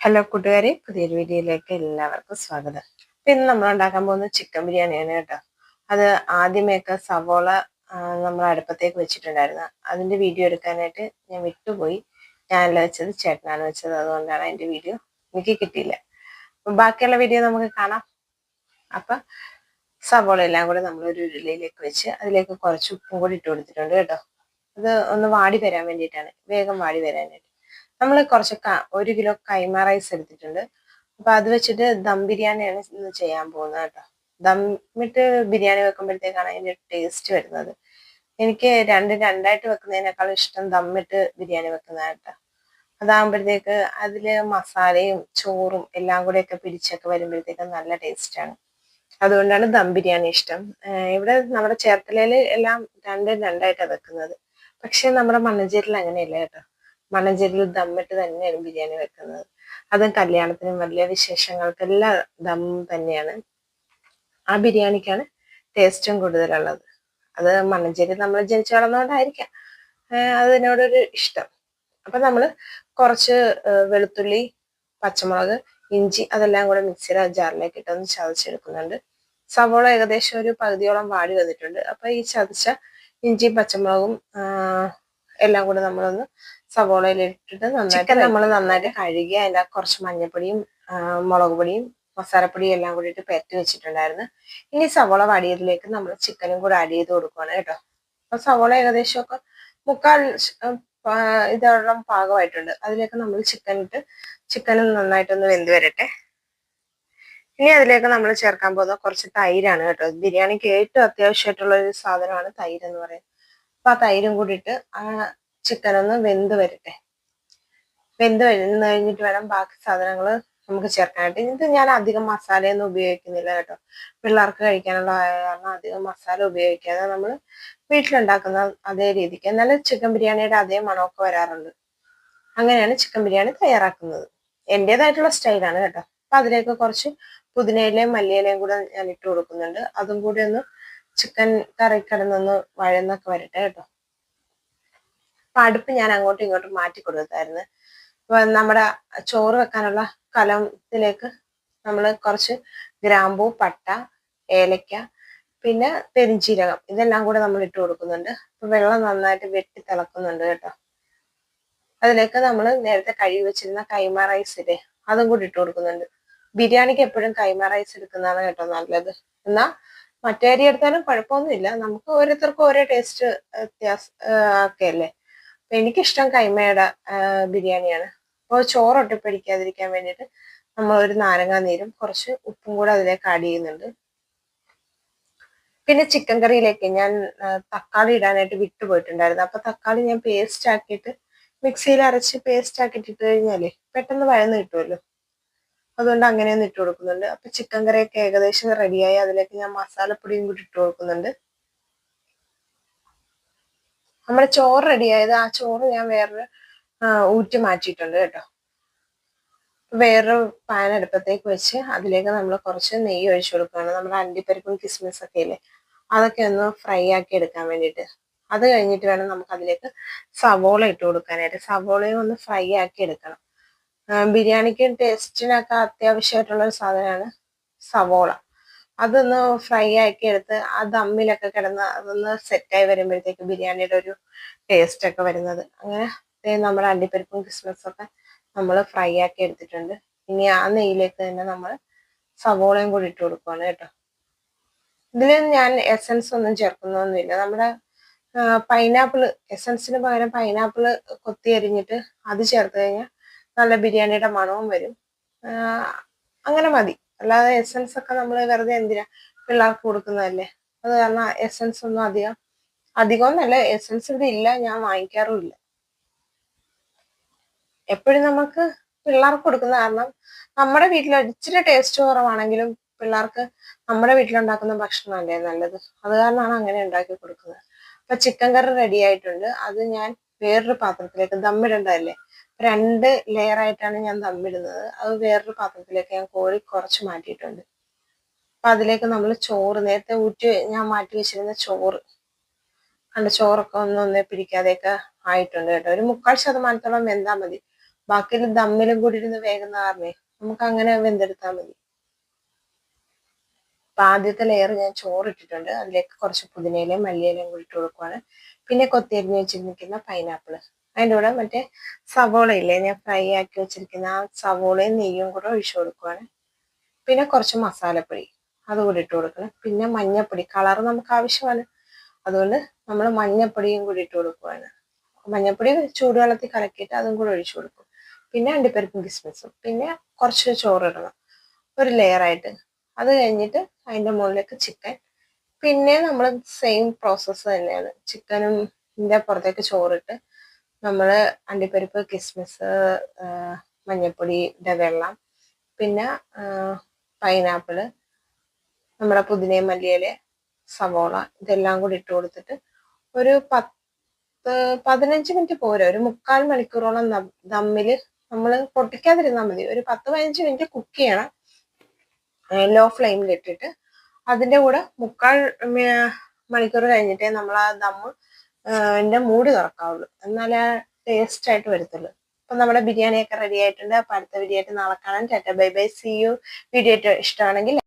Hello കൂട്ടുകാരെ പുതിയൊരു വീഡിയോയിലേക്ക് എല്ലാവർക്കും സ്വാഗതം. ഇപ്പൊ ഇന്ന് നമ്മൾ ഉണ്ടാക്കാൻ പോകുന്ന ചിക്കൻ ബിരിയാണിയാണ് കേട്ടോ. അത് ആദ്യമേയൊക്കെ സവോള നമ്മൾ അടുപ്പത്തേക്ക് വെച്ചിട്ടുണ്ടായിരുന്നു. അതിന്റെ വീഡിയോ എടുക്കാനായിട്ട് ഞാൻ വിട്ടുപോയി. ഞാനല്ല വെച്ചത് ചേട്ടനാണ് വെച്ചത്. അതുകൊണ്ടാണ് അതിന്റെ വീഡിയോ എനിക്ക് കിട്ടിയില്ല. അപ്പൊ ബാക്കിയുള്ള വീഡിയോ നമുക്ക് കാണാം. അപ്പൊ സവോള എല്ലാം കൂടെ നമ്മൾ ഒരു ഉരുളിയിലേക്ക് വെച്ച് അതിലേക്ക് കുറച്ച് ഉപ്പും കൂടി ഇട്ട് കൊടുത്തിട്ടുണ്ട് കേട്ടോ. അത് ഒന്ന് വാടി വരാൻ വേണ്ടിയിട്ടാണ്. വേഗം വാടി വരാനായിട്ട്. നമ്മൾ കുറച്ച് ഒരു കിലോ കൈമ റൈസ് എടുത്തിട്ടുണ്ട്. അപ്പൊ അത് വെച്ചിട്ട് ദം ബിരിയാണിയാണ് ഇന്ന് ചെയ്യാൻ പോകുന്നത് കേട്ടോ. ദമ്മിട്ട് ബിരിയാണി വെക്കുമ്പോഴത്തേക്കാണ് അതിന്റെ ടേസ്റ്റ് വരുന്നത്. എനിക്ക് രണ്ട് രണ്ടായിട്ട് വെക്കുന്നതിനേക്കാളും ഇഷ്ടം ദമ്മിട്ട് ബിരിയാണി വെക്കുന്നതാണ് കേട്ടോ. അതാകുമ്പോഴത്തേക്ക് അതിൽ മസാലയും ചോറും എല്ലാം കൂടെയൊക്കെ പിടിച്ചൊക്കെ വരുമ്പോഴത്തേക്ക് നല്ല ടേസ്റ്റാണ് അതുകൊണ്ടാണ് ദം ബിരിയാണി ഇഷ്ടം. ഇവിടെ നമ്മുടെ ചേർത്തലയിൽ എല്ലാം രണ്ടും രണ്ടായിട്ടാണ് വെക്കുന്നത്. പക്ഷെ നമ്മുടെ മണ്ണഞ്ചേരിയിൽ അങ്ങനെയല്ല കേട്ടോ. മണഞ്ചേരിയിൽ ദമ്മിട്ട് തന്നെയാണ് ബിരിയാണി വെക്കുന്നത്. അതും കല്യാണത്തിനും വലിയ വിശേഷങ്ങൾക്കെല്ലാം ദം തന്നെയാണ്. ആ ബിരിയാണിക്കാണ് ടേസ്റ്റും കൂടുതലുള്ളത്. അത് മലഞ്ചേരി നമ്മൾ ജനിച്ചു വളർന്നുകൊണ്ടായിരിക്കാം അതിനോടൊരു ഇഷ്ടം. അപ്പൊ നമ്മൾ കുറച്ച് വെളുത്തുള്ളി പച്ചമുളക് ഇഞ്ചി അതെല്ലാം കൂടെ മിക്സിയുടെ ജാറിലേക്ക് ഇട്ടൊന്ന് ചതച്ചെടുക്കുന്നുണ്ട്. സവോള ഏകദേശം ഒരു പകുതിയോളം വാടി വന്നിട്ടുണ്ട്. അപ്പൊ ഈ ചതച്ച ഇഞ്ചിയും പച്ചമുളകും എല്ലാം കൂടെ നമ്മളൊന്ന് സവോളയിൽ ഇട്ടിട്ട് നന്നായിട്ട് നമ്മൾ നന്നായിട്ട് കഴുകി അതിന്റെ കുറച്ച് മഞ്ഞപ്പൊടിയും മുളക് പൊടിയും മസാലപ്പൊടിയും എല്ലാം കൂടി ഇട്ട് പെരട്ടി വെച്ചിട്ടുണ്ടായിരുന്നു. ഇനി സവോള വടിയതിലേക്ക് നമ്മൾ ചിക്കനും കൂടെ ആഡ് ചെയ്ത് കൊടുക്കുകയാണ് കേട്ടോ. അപ്പൊ സവോള ഏകദേശമൊക്കെ മുക്കാൽ ഇതോളം പാകമായിട്ടുണ്ട്. അതിലേക്ക് നമ്മൾ ചിക്കൻ ഇട്ട് ചിക്കനും നന്നായിട്ടൊന്ന് വെന്ത് വരട്ടെ. ഇനി അതിലേക്ക് നമ്മൾ ചേർക്കാൻ പോകുന്ന കുറച്ച് തൈരാണ് കേട്ടോ. ബിരിയാണിക്ക് ഏറ്റവും അത്യാവശ്യമായിട്ടുള്ള ഒരു സാധനമാണ് തൈര് എന്ന് പറയുന്നത്. അപ്പൊ ആ തൈരും കൂടി ഇട്ട് ആ ചിക്കൻ ഒന്ന് വെന്ത് വരട്ടെ. വെന്ത് വരുന്ന കഴിഞ്ഞിട്ട് വേണം ബാക്കി സാധനങ്ങൾ നമുക്ക് ചേർക്കാനായിട്ട്. ഇത് ഞാൻ അധികം മസാലയൊന്നും ഉപയോഗിക്കുന്നില്ല കേട്ടോ. പിള്ളേർക്ക് കഴിക്കാനുള്ള കാരണം അധികം മസാല ഉപയോഗിക്കാതെ നമ്മൾ വീട്ടിലുണ്ടാക്കുന്ന അതേ രീതിക്ക്. എന്നാലും ചിക്കൻ ബിരിയാണിയുടെ അതേ മണമൊക്കെ വരാറുണ്ട്. അങ്ങനെയാണ് ചിക്കൻ ബിരിയാണി തയ്യാറാക്കുന്നത്. എന്റെതായിട്ടുള്ള സ്റ്റൈലാണ് കേട്ടോ. അപ്പൊ അതിലേക്ക് കുറച്ച് പുതിനയിലയും മല്ലിയിലയും കൂടെ ഞാൻ ഇട്ട് കൊടുക്കുന്നുണ്ട്. അതും കൂടി ഒന്ന് ചിക്കൻ കറി കിടന്നൊന്ന് വഴന്നൊക്കെ വരട്ടെ കേട്ടോ. അപ്പൊ അടുപ്പ് ഞാൻ അങ്ങോട്ടും ഇങ്ങോട്ടും മാറ്റി കൊടുത്തായിരുന്നു. അപ്പൊ നമ്മുടെ ചോറ് വെക്കാനുള്ള കലത്തിലേക്ക് നമ്മൾ കുറച്ച് ഗ്രാമ്പൂ പട്ട ഏലക്ക പിന്നെ പെരിഞ്ചീരകം ഇതെല്ലാം കൂടെ നമ്മൾ ഇട്ട് കൊടുക്കുന്നുണ്ട്. അപ്പൊ വെള്ളം നന്നായിട്ട് വെട്ടി തിളക്കുന്നുണ്ട് കേട്ടോ. അതിലേക്ക് നമ്മൾ നേരത്തെ കഴുകി വെച്ചിരുന്ന കൈമ റൈസ് ഇല്ലേ അതും കൂടി ഇട്ട് കൊടുക്കുന്നുണ്ട്. ബിരിയാണിക്ക് എപ്പോഴും കൈമ റൈസ് എടുക്കുന്നതാണ് കേട്ടോ നല്ലത്. എന്നാ മറ്റേ അരി എടുത്താലും കുഴപ്പമൊന്നുമില്ല. നമുക്ക് ഓരോരുത്തർക്കും ഓരോ ടേസ്റ്റ് വ്യത്യാസം ഒക്കെ അല്ലേ? എനിക്കിഷ്ടം കൈമയുടെ ബിരിയാണിയാണ്. അപ്പോൾ ചോറ് ഒട്ടിപ്പിടിക്കാതിരിക്കാൻ വേണ്ടിയിട്ട് നമ്മൾ ഒരു നാരങ്ങാ നീരും കുറച്ച് ഉപ്പും കൂടെ അതിലേക്ക് ആഡ് ചെയ്യുന്നുണ്ട്. പിന്നെ ചിക്കൻ കറിയിലേക്ക് ഞാൻ തക്കാളി ഇടാനായിട്ട് വിട്ടുപോയിട്ടുണ്ടായിരുന്നു അപ്പൊ തക്കാളി ഞാൻ പേസ്റ്റ് ആക്കിയിട്ട് മിക്സിയിൽ അരച്ച് പേസ്റ്റ് ആക്കിയിട്ട് ഇട്ട് കഴിഞ്ഞാലേ പെട്ടെന്ന് വഴന്ന് കിട്ടുമല്ലോ അതുകൊണ്ട് അങ്ങനെയൊന്നും ഇട്ട് കൊടുക്കുന്നുണ്ട്. അപ്പൊ ചിക്കൻ കറിയൊക്കെ ഏകദേശം റെഡിയായി അതിലേക്ക് ഞാൻ മസാലപ്പൊടിയും കൂടി ഇട്ട് കൊടുക്കുന്നുണ്ട്. നമ്മുടെ ചോറ് റെഡിയായത് ആ ചോറ് ഞാൻ വേറൊരു ഊറ്റി മാറ്റിയിട്ടുണ്ട് കേട്ടോ. വേറൊരു പാൻ അടുപ്പത്തേക്ക് വെച്ച് അതിലേക്ക് നമ്മൾ കുറച്ച് നെയ്യ് ഒഴിച്ചു കൊടുക്കുകയാണ്. നമ്മുടെ അണ്ടിപ്പരിപ്പും കിസ്മിസ് ഒക്കെ ഇല്ലേ? അതൊക്കെ ഒന്ന് ഫ്രൈ ആക്കി എടുക്കാൻ വേണ്ടിയിട്ട്. അത് കഴിഞ്ഞിട്ട് വേണം നമുക്ക് അതിലേക്ക് സവോള ഇട്ട് കൊടുക്കാനായിട്ട്. സവോളയും ഒന്ന് ഫ്രൈ ആക്കി എടുക്കണം. ബിരിയാണിക്കും ടേസ്റ്റിനൊക്കെ അത്യാവശ്യമായിട്ടുള്ള ഒരു സാധനമാണ് സവോള. അതൊന്ന് ഫ്രൈ ആക്കി എടുത്ത് ആ ദമ്മിലൊക്കെ കിടന്ന് അതൊന്ന് സെറ്റായി വരുമ്പോഴത്തേക്ക് ബിരിയാണിയുടെ ഒരു ടേസ്റ്റ് ഒക്കെ വരുന്നത്. അങ്ങനെ നമ്മുടെ അണ്ടിപ്പരിപ്പും ഒക്കെ നമ്മൾ ഫ്രൈ ആക്കി എടുത്തിട്ടുണ്ട്. ഇനി ആ നെയ്യിലേക്ക് തന്നെ നമ്മൾ സവോളയും കൂടി ഇട്ട് കൊടുക്കുകയാണ് കേട്ടോ. ഇതിൽ ഞാൻ എസൻസ് ഒന്നും ചേർക്കുന്നൊന്നുമില്ല. നമ്മുടെ പൈനാപ്പിൾ എസൻസിന് പകരം പൈനാപ്പിൾ കൊത്തി അരിഞ്ഞിട്ട് അത് ചേർത്ത് കഴിഞ്ഞാൽ നല്ല ബിരിയാണിയുടെ മണവും വരും. അങ്ങനെ മതി. അല്ലാതെ എസെൻസ് ഒക്കെ നമ്മൾ വെറുതെ എന്തിനാ പിള്ളേർക്ക് കൊടുക്കുന്നതല്ലേ? അത് കാരണം എസെൻസ് ഒന്നും അധികം അധികം നല്ല എസെൻസ് ഇവിടെ ഇല്ല ഞാൻ വാങ്ങിക്കാറുമില്ല. എപ്പോഴും നമുക്ക് പിള്ളേർക്ക് കൊടുക്കുന്ന കാരണം നമ്മുടെ വീട്ടിൽ ഇച്ചിരി ടേസ്റ്റ് കുറവാണെങ്കിലും പിള്ളേർക്ക് നമ്മുടെ വീട്ടിലുണ്ടാക്കുന്ന ഭക്ഷണമല്ലേ നല്ലത്? അത് കാരണമാണ് അങ്ങനെ ഉണ്ടാക്കി കൊടുക്കുന്നത്. അപ്പൊ ചിക്കൻ കറി റെഡി ആയിട്ടുണ്ട്. അത് ഞാൻ വേറൊരു പാത്രത്തിലേക്ക് ദമ്മിടേണ്ടതല്ലേ രണ്ട് ലെയർ ആയിട്ടാണ് ഞാൻ തമ്മിടുന്നത്. അത് വേറൊരു പാത്രത്തിലേക്ക് ഞാൻ കോരി കുറച്ച് മാറ്റിയിട്ടുണ്ട്. അപ്പൊ അതിലേക്ക് നമ്മൾ ചോറ് നേരത്തെ ഊറ്റി ഞാൻ മാറ്റി വെച്ചിരുന്ന ചോറ്. കണ്ട ചോറൊക്കെ ഒന്നൊന്ന് ഒന്നേ പിടിക്കാതെയൊക്കെ ആയിട്ടുണ്ട് കേട്ടോ. ഒരു മുക്കാൽ ശതമാനത്തോളം വെന്താൽ മതി. ബാക്കി ദമ്മിലും കൂടി ഇരുന്ന് വേഗം കാരണേ നമുക്ക് അങ്ങനെ വെന്തെടുത്താൽ മതി. അപ്പൊ ആദ്യത്തെ ലെയർ ഞാൻ ചോറ് ഇട്ടിട്ടുണ്ട് അതിലേക്ക് കുറച്ച് പുതിനയിലയും മല്ലിയിലയും കൂടി ഇട്ട് കൊടുക്കുവാണ്. പിന്നെ കൊത്തിയരിഞ്ഞ് വെച്ചിരിക്കുന്ന പൈനാപ്പിൾ അതിന്റെ കൂടെ മറ്റേ സവോള ഇല്ലേ ഞാൻ ഫ്രൈ ആക്കി വെച്ചിരിക്കുന്ന ആ സവോളയും നെയ്യും കൂടെ ഒഴിച്ചു കൊടുക്കുവാണ്. പിന്നെ കുറച്ച് മസാലപ്പൊടി അതുകൂടി ഇട്ട് കൊടുക്കണം. പിന്നെ മഞ്ഞപ്പൊടി കളർ നമുക്ക് ആവശ്യമാണ്. അതുകൊണ്ട് നമ്മൾ മഞ്ഞപ്പൊടിയും കൂടി ഇട്ട് കൊടുക്കുവാണ്. മഞ്ഞപ്പൊടി ചൂടുവെള്ളത്തിൽ കലക്കിയിട്ട് അതും കൂടെ ഒഴിച്ചു കൊടുക്കും. പിന്നെ അണ്ടിപ്പരിപ്പും കിസ്മിസും. പിന്നെ കുറച്ച് ചോറിടണം. ഒരു ലെയർ ആയിട്ട്. അത് കഴിഞ്ഞിട്ട് അതിന്റെ മുകളിലേക്ക് ചിക്കൻ പിന്നെ നമ്മൾ സെയിം പ്രോസസ്സ് തന്നെയാണ്. ചിക്കനും ഇതിന്റെ പുറത്തേക്ക് ചോറിട്ട് നമ്മൾ അണ്ടിപ്പരിപ്പ് കിസ്മിസ് മഞ്ഞൾപ്പൊടിയുടെ വെള്ളം. പിന്നെ പൈനാപ്പിൾ നമ്മുടെ പുതിനയും മല്ലിയിൽ സവോള ഇതെല്ലാം കൂടി ഇട്ട് കൊടുത്തിട്ട് ഒരു പത്ത് പതിനഞ്ച് മിനിറ്റ് പോരാ. ഒരു മുക്കാൽ മണിക്കൂറോളം ദമ്മിൽ നമ്മൾ പൊട്ടിക്കാതിരുന്നാൽ മതി. ഒരു പത്ത് പതിനഞ്ച് മിനിറ്റ് കുക്ക് ചെയ്യണം. ലോ ഫ്ലെയിമിൽ ഇട്ടിട്ട് അതിന്റെ കൂടെ മുക്കാൽ മണിക്കൂർ കഴിഞ്ഞിട്ടേ നമ്മൾ ആ ദമ്മ് എന്റെ മൂടി തുറക്കാവുള്ളൂ. എന്നാലേ ടേസ്റ്റ് ആയിട്ട് വരത്തുള്ളൂ. അപ്പൊ നമ്മുടെ ബിരിയാണിയൊക്കെ റെഡി ആയിട്ടുണ്ട്. അപ്പൊ അടുത്ത വീഡിയോ ആയിട്ട് നാളെ കാണാം. Tata bye bye see you video ഇഷ്ടമാണെങ്കിൽ